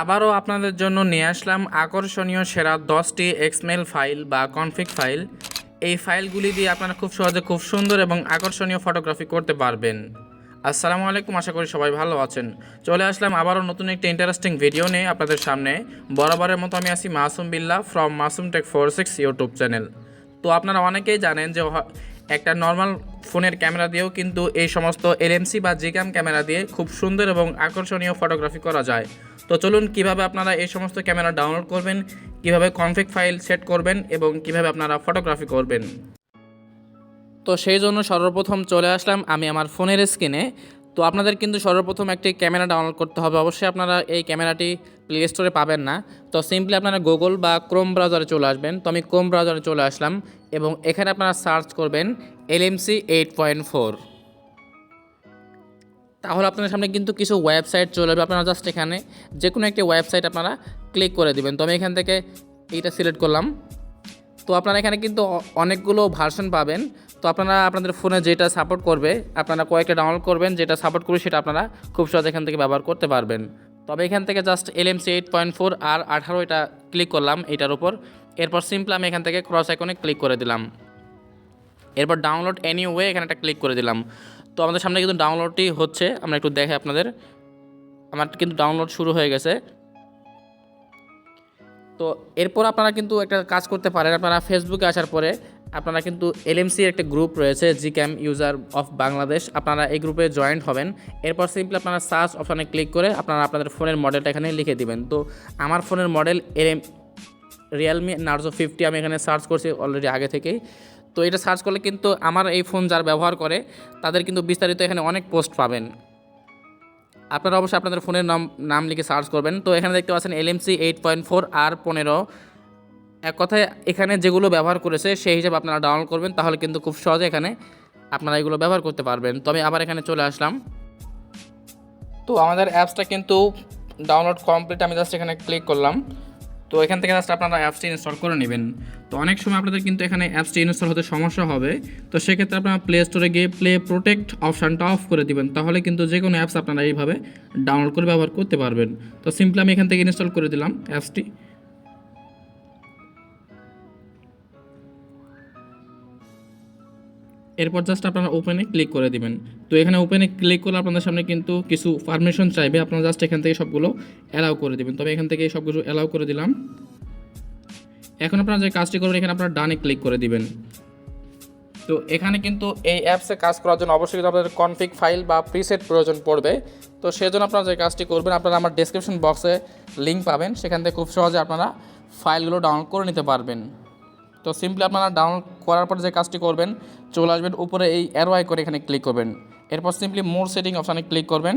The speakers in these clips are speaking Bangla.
আবারও আপনাদের জন্য নিয়ে আসলাম আকর্ষণীয় সেরা দশটি এক্সমেল ফাইল বা কনফিগ ফাইল এই ফাইলগুলি দিয়ে আপনারা খুব সহজে খুব সুন্দর এবং আকর্ষণীয় ফটোগ্রাফি করতে পারবেন। আসসালামু আলাইকুম, আশা করি সবাই ভালো আছেন। চলে আসলাম আবারও নতুন একটি ইন্টারেস্টিং ভিডিও নিয়ে আপনাদের সামনে। বরাবরের মতো আমি আছি Masum Billah from Masum tech four six YouTube channel. তো আপনারা অনেকেই জানেন যে একটা নর্মাল ফোনের ক্যামেরা দিয়েও কিন্তু এই সমস্ত এলএমসি বা জিক্যাম ক্যামেরা দিয়ে খুব সুন্দর এবং আকর্ষণীয় ফটোগ্রাফি করা যায়। তো চলুন কীভাবে আপনারা এই সমস্ত ক্যামেরা ডাউনলোড করবেন, কীভাবে কনফিগ ফাইল সেট করবেন এবং কীভাবে আপনারা ফটোগ্রাফি করবেন? তো সেই জন্য সর্বপ্রথম চলে আসলাম আমি আমার ফোনের স্ক্রিনে তো আপনাদের কিন্তু সর্বপ্রথম একটি ক্যামেরা ডাউনলোড করতে হবে। অবশ্যই আপনারা এই ক্যামেরাটি প্লে স্টোরে পাবেন না। তো সিম্পলি আপনারা গুগল বা ক্রোম ব্রাউজারে চলে আসবেন। তো আমি ক্রোম ব্রাউজারে চলে আসলাম। এবং এখানে আপনারা সার্চ করবেন এলএমসি এইট পয়েন্ট ফোর। তাহলে আপনাদের সামনে কিন্তু কিছু ওয়েবসাইট চলে যাবে আপনারা জাস্ট এখানে যে কোনো একটি ওয়েবসাইট আপনারা ক্লিক করে দিবেন। তো আমি এখান থেকে এইটা সিলেক্ট করলাম। তো আপনারা এখানে কিন্তু অনেকগুলো ভার্সন পাবেন। তো আপনারা আপনাদের ফোনে যেটা সাপোর্ট করবে, আপনারা কয়েকটা ডাউনলোড করবেন, যেটা সাপোর্ট করবে সেটা আপনারা খুব সহজে এখান থেকে ব্যবহার করতে পারবেন। তবে এখান থেকে just LMC eight point four আর আঠারো এটা ক্লিক করলাম, এটার উপর। এরপর সিম্পল আমি এখান থেকে ক্রস আইকনে ক্লিক করে দিলাম। এরপর ডাউনলোড এনি ওয়ে এখানে একটা ক্লিক করে দিলাম। তো আমাদের সামনে কিন্তু ডাউনলোডটি হচ্ছে। আমরা একটু দেখে আপনাদের। আমার কিন্তু ডাউনলোড শুরু হয়ে গেছে। তো এরপর আপনারা কিন্তু একটা কাজ করতে পারেন। আপনারা ফেসবুকে আসার পরে আপনারা কিন্তু এলএমসির একটা গ্রুপ রয়েছে G cam user of Bangladesh আপনারা এই গ্রুপে জয়েন্ট হবেন। এরপর সিম্পলি আপনারা সার্চ অপশানে ক্লিক করে আপনারা আপনাদের ফোনের মডেলটা এখানে লিখে দিবেন। তো আমার ফোনের model M Realme Narzo fifty আমি এখানে সার্চ করছি অলরেডি আগে থেকেই। তো এটা সার্চ করলে কিন্তু আমার এই ফোন যারা ব্যবহার করে, তাদের কিন্তু বিস্তারিত এখানে অনেক পোস্ট পাবেন। আপনারা অবশ্যই আপনাদের ফোনের নাম নাম লিখে সার্চ করবেন। তো এখানে দেখতে পাচ্ছেন এলএমসি এইট পয়েন্ট ফোর আর পনেরো এক কথায় এখানে যেগুলো ব্যবহার করেছে, সেই হিসাবে আপনারা ডাউনলোড করবেন, তাহলে কিন্তু খুব সহজে এখানে আপনারা এগুলো ব্যবহার করতে পারবেন। তো আমি আবার এখানে চলে আসলাম। তো আমাদের অ্যাপসটা কিন্তু ডাউনলোড কমপ্লিট আমি জাস্ট এখানে ক্লিক করলাম। তো এখান থেকে জাস্ট আপনারা অ্যাপসটি ইনস্টল করে নেবেন। তো অনেক সময় আপনাদের কিন্তু এখানে অ্যাপসটি ইনস্টল হতে সমস্যা হবে। তো সেক্ষেত্রে আপনারা প্লে স্টোরে গিয়ে প্লে প্রোটেক্ট অপশানটা অফ করে দিবেন। তাহলে কিন্তু যে কোনো অ্যাপস আপনারা এইভাবে ডাউনলোড করে ব্যবহার করতে পারবেন। তো সিম্পলি আমি এখান থেকে ইনস্টল করে দিলাম অ্যাপসটি এরপর জাস্ট আপনারা ওপেনে ক্লিক করে দিবেন। তো এখানে ওপেনে ক্লিক করলে আপনাদের সামনে কিন্তু কিছু পারমিশন চাইবে। আপনারা জাস্ট এখান থেকে সবগুলো অ্যালাউ করে দিবেন। তবে এখান থেকে সবগুলো অ্যালাউ করে দিলাম। এখন আপনারা যে কাজটি করবেন, এখানে আপনারা ডানে ক্লিক করে দিবেন। তো এখানে কিন্তু এই অ্যাপসে কাজ করার জন্য অবশ্যই কিন্তু আপনাদের কনফিগ ফাইল বা প্রিসেট প্রয়োজন পড়বে। তো সেজন্য আপনারা যে কাজটি করবেন, আপনারা আমার ডেসক্রিপশন বক্সে লিঙ্ক পাবেন। সেখান থেকে খুব সহজে আপনারা ফাইলগুলো ডাউনলোড করে নিতে পারবেন। তো সিম্পলি আপনারা ডাউনলোড করার পর যে কাজটি করবেন, চলে আসবেন উপরে এই অ্যারো করে এখানে ক্লিক করবেন। এরপর সিম্পলি মোর সেটিং অপশানে ক্লিক করবেন।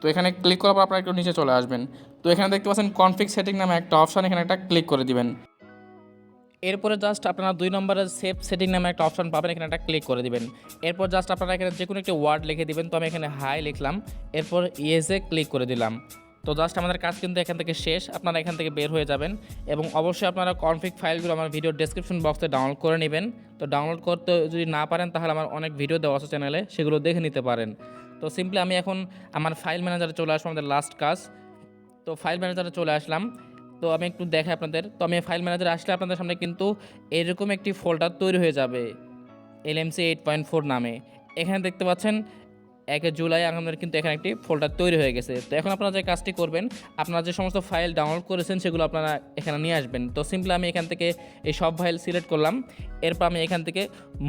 তো এখানে ক্লিক করার পর আপনারা একটু নিচে চলে আসবেন। তো এখানে দেখতে পাচ্ছেন কনফিগ সেটিং নামে একটা অপশান এখানে একটা ক্লিক করে দিবেন। এরপরে জাস্ট আপনারা দুই নম্বরে সেভ সেটিং নামে একটা অপশন পাবেন, এখানে একটা ক্লিক করে দিবেন। এরপর জাস্ট আপনারা এখানে যে কোনো একটি ওয়ার্ড লিখে দিবেন। তো আমি এখানে হাই লিখলাম। এরপর ইয়েসে ক্লিক করে দিলাম। তো জাস্ট আমাদের কাজ কিন্তু এখান থেকে শেষ। আপনারা এখান থেকে বের হয়ে যাবেন এবং অবশ্যই আপনারা কনফিগ ফাইলগুলো আমার ভিডিও ডেসক্রিপশন বক্সে ডাউনলোড করে নেবেন। তো ডাউনলোড করতে যদি না পারেন, তাহলে আমার অনেক ভিডিও দেওয়া আছে চ্যানেলে সেগুলো দেখে নিতে পারেন। তো সিম্পলি আমি এখন আমার ফাইল ম্যানেজারে চলে আসব আমাদের লাস্ট কাজ। তো ফাইল ম্যানেজারে চলে আসলাম। তো আমি একটু দেখাই আপনাদের। তো আমি ফাইল ম্যানেজারে আসলে আপনাদের সামনে কিন্তু এরকম একটি ফোল্ডার তৈরি হয়ে যাবে। L LMC eight point four নামে। এখানে দেখতে পাচ্ছেন একে জুলাই আমাদের কিন্তু এখানে একটি ফোল্ডার তৈরি হয়ে গেছে। তো এখন আপনারা যে কাজটি করবেন, আপনারা যে সমস্ত ফাইল ডাউনলোড করেছেন সেগুলো আপনারা এখানে নিয়ে আসবেন। তো সিম্পলি আমি এখান থেকে এই সব ফাইল সিলেক্ট করলাম। এরপর আমি এখান থেকে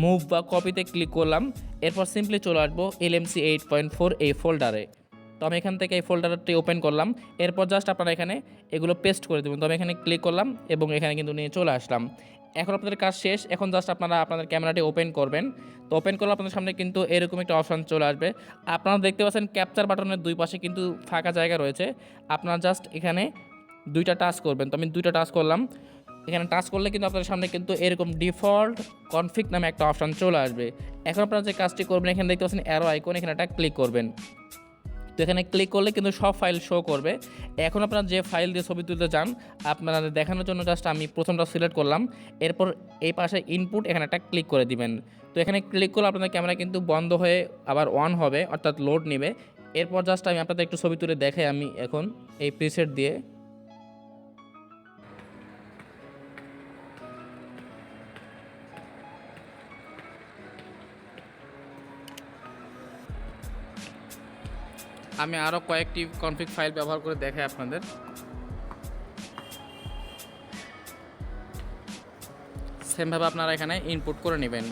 মুভ বা কপিতে ক্লিক করলাম। এরপর সিম্পলি চলে আসব এলএমসি এইট পয়েন্ট ফোর এই ফোল্ডারে তো আমি এখান থেকে এই ফোল্ডারটি ওপেন করলাম। এরপর জাস্ট আপনারা এখানে এগুলো পেস্ট করে দেবেন। তো আমি এখানে ক্লিক করলাম এবং এখানে কিন্তু নিয়ে চলে আসলাম। এখন আপনাদের কাজ শেষ। এখন জাস্ট আপনারা আপনাদের ক্যামেরাটি ওপেন করবেন। তো ওপেন করলে আপনাদের সামনে কিন্তু এরকম একটা অপশান চলে আসবে। আপনারা দেখতে পাচ্ছেন ক্যাপচার বাটনের দুই পাশে কিন্তু ফাঁকা জায়গা রয়েছে। আপনারা জাস্ট এখানে দুইটা টাচ করবেন। তো আমি দুইটা টাচ করলাম। এখানে টাচ করলে কিন্তু আপনাদের সামনে কিন্তু এরকম ডিফল্ট কনফিগ নামে একটা অপশান চলে আসবে। এখন আপনারা যে কাজটি করবেন, এখানে দেখতে পাচ্ছেন অ্যারো আইকন এখানে একটা ক্লিক করবেন। তো এখানে ক্লিক করলে কিন্তু সব ফাইল শো করবে। এখন আপনারা যে ফাইল দিয়ে ছবি তুলতে চান আপনারা দেখানোর জন্য জাস্ট আমি প্রথমটা সিলেক্ট করলাম। এরপর এই পাশে ইনপুট এখানে একটা ক্লিক করে দিবেন। তো এখানে ক্লিক করলে আপনাদের ক্যামেরা কিন্তু বন্ধ হয়ে আবার অন হবে, অর্থাৎ লোড নেবে। এরপর জাস্ট আমি আপনাদের একটু ছবি তুলে দেখাই আমি এখন এই প্রিসেট দিয়ে। আমি আরও কয়েকটি কনফিগ ফাইল ব্যবহার করে দেখাই আপনাদের। সেমভাবে আপনারা এখানে ইনপুট করে নেবেন।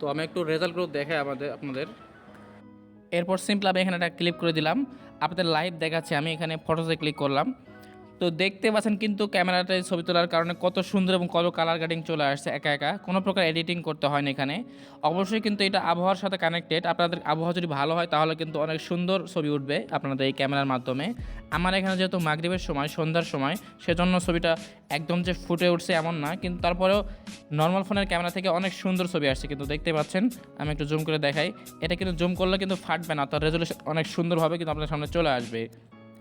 তো আমি একটু রেজাল্টগুলো দেখাই আমাদের আপনাদের। এরপর সিম্পল আমি এখানে একটা ক্লিক করে দিলাম। আপনাদের লাইভ দেখাচ্ছে, আমি এখানে ফটোতে ক্লিক করলাম। তো দেখতে পাচ্ছেন কিন্তু ক্যামেরাটায় ছবি তোলার কারণে কত সুন্দর এবং কত কালার গ্রেডিং চলে আসছে একা একা। কোনো প্রকার এডিটিং করতে হয় না এখানে। অবশ্যই কিন্তু এটা আবহাওয়ার সাথে কানেক্টেড আপনাদের আবহাওয়া যদি ভালো হয়, তাহলে কিন্তু অনেক সুন্দর ছবি উঠবে আপনাদের এই ক্যামেরার মাধ্যমে। আমার এখানে যেহেতু মাগরীবের সময়, সন্ধ্যার সময়, সেজন্য ছবিটা একদম যে ফুটে উঠছে এমন না। কিন্তু তারপরেও নর্মাল ফোনের ক্যামেরা থেকে অনেক সুন্দর ছবি আসছে। কিন্তু দেখতে পাচ্ছেন, আমি একটু জুম করে দেখাই। এটা কিন্তু জুম করলে কিন্তু ফাটবে না, তার রেজলিউশন অনেক সুন্দরভাবে কিন্তু আপনার সামনে চলে আসবে।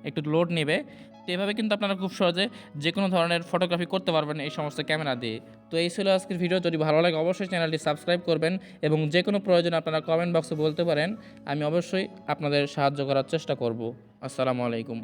একটু লোড নেবে। তো এভাবে কিন্তু আপনারা খুব সহজে যে কোনো ধরনের ফটোগ্রাফি করতে পারবেন এই সমস্ত ক্যামেরা দিয়ে। তো এই ছিল আজকের ভিডিও যদি ভালো লাগে অবশ্যই চ্যানেলটি সাবস্ক্রাইব করবেন এবং যে কোনো প্রয়োজন আপনারা কমেন্ট বক্সে বলতে পারেন। আমি অবশ্যই আপনাদের সাহায্য করার চেষ্টা করব। আসসালামু আলাইকুম।